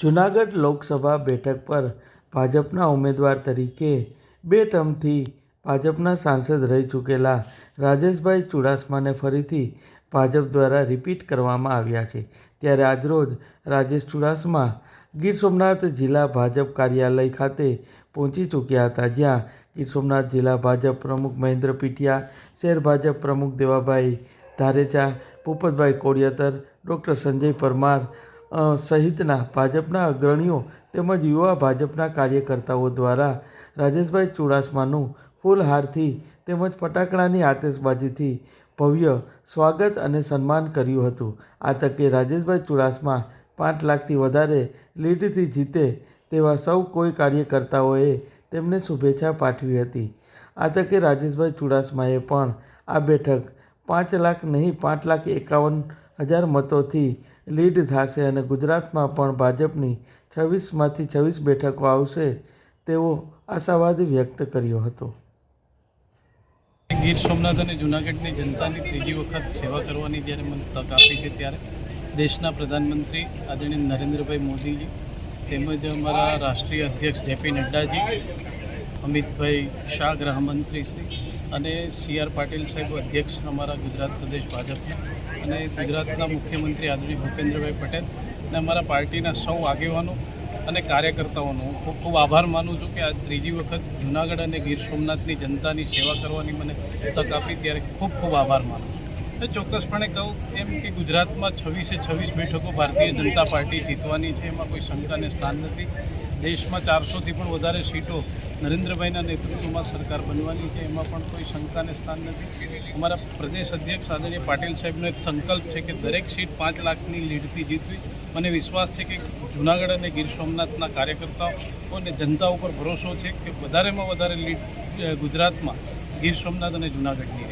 જૂનાગઢ લોકસભા બેઠક પર ભાજપના ઉમેદવાર તરીકે બે ટર્મથી ભાજપના સાંસદ રહી ચૂકેલા રાજેશભાઈ ચુડાસમાને ફરીથી ભાજપ દ્વારા રિપીટ કરવામાં આવ્યા છે. ત્યારે આજરોજ રાજેશ ચુડાસમા ગીર સોમનાથ જિલ્લા ભાજપ કાર્યાલય ખાતે પહોંચી ચૂક્યા હતા, જ્યાં ગીર સોમનાથ જિલ્લા ભાજપ પ્રમુખ મહેન્દ્ર પીટિયા શહેર ભાજપ પ્રમુખ દેવાભાઈ ધારેચા પોપતભાઈ કોડિયાતર, ડૉક્ટર સંજય પરમાર સહિતના ભાજપના અગ્રણીઓ તેમજ યુવા ભાજપના કાર્યકર્તાઓ દ્વારા રાજેશભાઈ ચુડાસમાનું ફૂલહારથી તેમજ ફટાકડાની આતશબાજીથી ભવ્ય સ્વાગત અને સન્માન કર્યું હતું. આ તકે રાજેશભાઈ ચુડાસમા પાંચ લાખથી વધારે લીડથી જીતે તેવા સૌ કોઈ કાર્યકર્તાઓએ તેમને શુભેચ્છા પાઠવી હતી. આ તકે રાજેશભાઈ ચુડાસમાએ પણ આ બેઠક પાંચ લાખ નહીં, પાંચ લાખ એકાવન હજાર મતોથી લીડ થશે અને ગુજરાતમાં પણ ભાજપની છવ્વીસમાંથી છવ્વીસ બેઠકો આવશે તેવો આશાવાદ વ્યક્ત કર્યો હતો. ગીર સોમનાથ અને જૂનાગઢની જનતાની ત્રીજી વખત સેવા કરવાની જ્યારે મને તક આપી છે ત્યારે દેશના પ્રધાનમંત્રી આદરણીય નરેન્દ્રભાઈ મોદીજી તેમજ અમારા રાષ્ટ્રીય અધ્યક્ષ જેપી નડ્ડાજી, અમિતભાઈ શાહ, ગૃહમંત્રી શ્રી અને સી આર પાટીલ સાહેબ અધ્યક્ષ અમારા ગુજરાત પ્રદેશ ભાજપના અને ગુજરાતના મુખ્યમંત્રી આદરણીય ભૂપેન્દ્રભાઈ પટેલ અને અમારા પાર્ટીના સૌ આગેવાનો અને કાર્યકર્તાઓનો હું ખૂબ ખૂબ આભાર માનું છું કે આ ત્રીજી વખત જૂનાગઢ અને ગીર સોમનાથની જનતાની સેવા કરવાની મને તક આપી ત્યારે ખૂબ ખૂબ આભાર માનું છું. ચોક્કસપણે કહું એમ કે ગુજરાતમાં છવ્વીસે છવ્વીસ બેઠકો ભારતીય જનતા પાર્ટી જીતવાની છે, એમાં કોઈ શંકાને સ્થાન નથી. દેશમાં ચારસોથી પણ વધારે સીટો નરેન્દ્રભાઈના નેતૃત્વમાં સરકાર બનવાની છે. એમાં પણ કોઈ શંકાને સ્થાન નથી. અમારા પ્રદેશ અધ્યક્ષ આદરણીય પાટીલ સાહેબનો એક સંકલ્પ છે કે દરેક સીટ પાંચ લાખની લીડથી જીતવી. મને વિશ્વાસ છે કે જૂનાગઢ અને ગીર સોમનાથના કાર્યકર્તાઓ અને જનતા ઉપર ભરોસો છે કે વધારેમાં વધારે લીડ ગુજરાતમાં ગીર સોમનાથ અને જૂનાગઢની